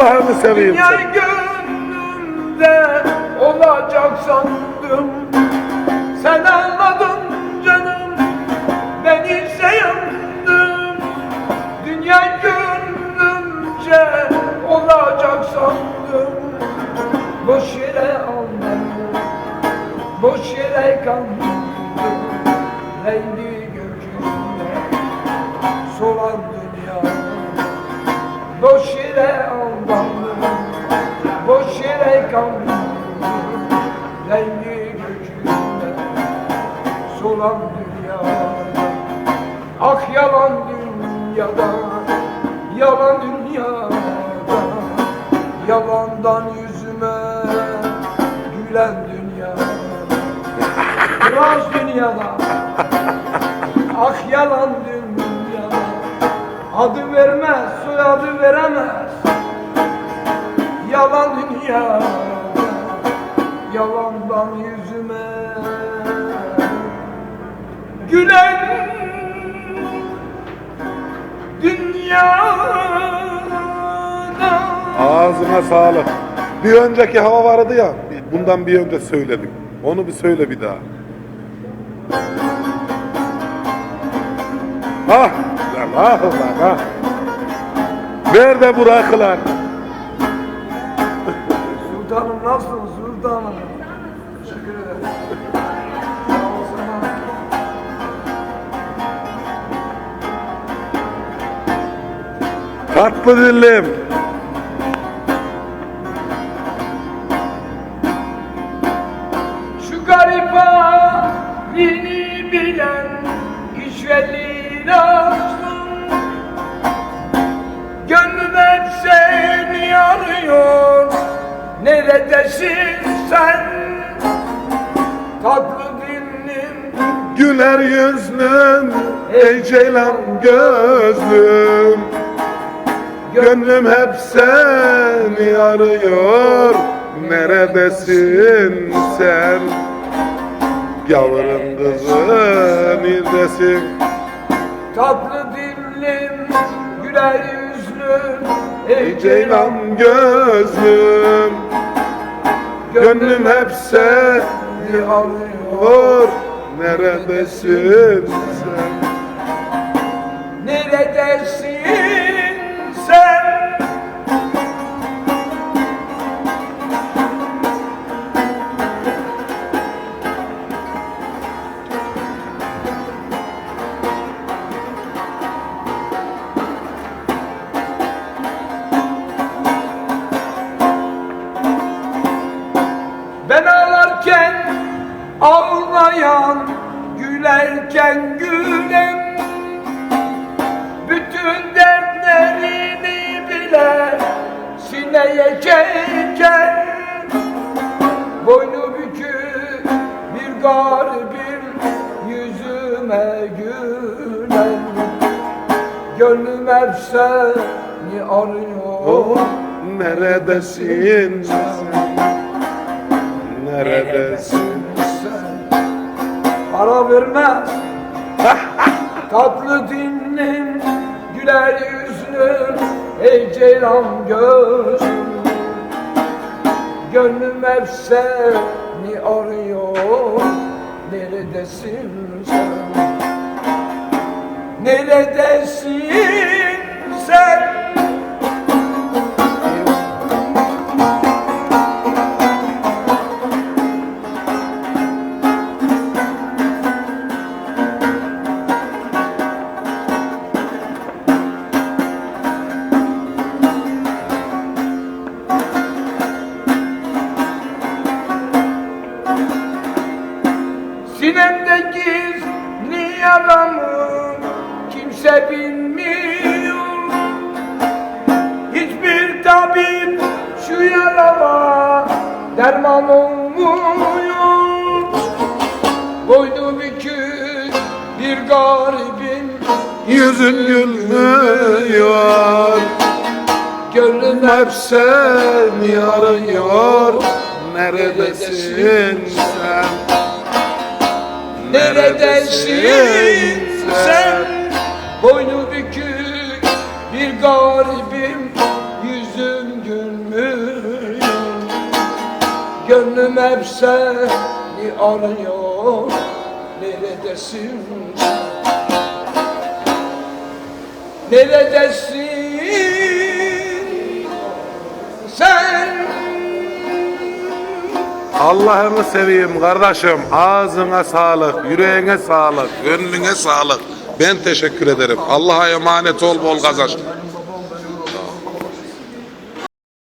Allah'ını seveyim Dünya seni. gönlümde olacak sandım. Sen anladın canım ben ise yandım. Dünya gönlümce olacak sandım. Boş yere almadım Boş yere kandım Kandım Rengi solan dünya Ah yalan dünyada Yalan dünyada Yalandan yüzüme Gülen dünya Biraz dünyada Ah yalan dünyada Adı vermez, soyadı veremez Yalan dünya Yalandan yüzüme Gülen Dünyada Ağzına sağlık. Bir önceki hava vardı ya. Bundan bir önce söyledik. Onu bir söyle bir daha. Ah lan ah lan ah. Nerede Tatlı dillim. Şu garip halini bilen işveli açtım Gönlüm hep seni arıyor Neredesin sen? Tatlı dilim Güler yüzlüm, ey ceylan gözlüm Gönlüm hep seni arıyor Neredesin sen? Yavrum kızım neredesin? Tatlı dilim güler yüzlüm Ey ceylan gözlüm Gönlüm hep seni arıyor Neredesin sen? Neredesin gülerken gülen bütün dertlerini bile sineye çeken Boynu bükük bir garibim yüzüme gülen. Gönlüm hep seni arıyor. Oh, neredesin? Sen? Vermez Tatlı dinlim Güler yüzlüm Ey ceylan gözlüm Gönlüm hep seni arıyor Neredesin sen? Neredesin sen derman olmuyor Boynu bükük bir garibin Yüzün gülmüyor. Gönlüm hep seni arıyor Neredesin sen? Neredesin sen? Boynu bükük bir garibim hep seni arıyor Neredesin Neredesin Sen Allah'ını seveyim kardeşim. Ağzına sağlık, yüreğine sağlık, gönlüne sağlık. Ben teşekkür ederim. Allah'a emanet ol bol kazanç.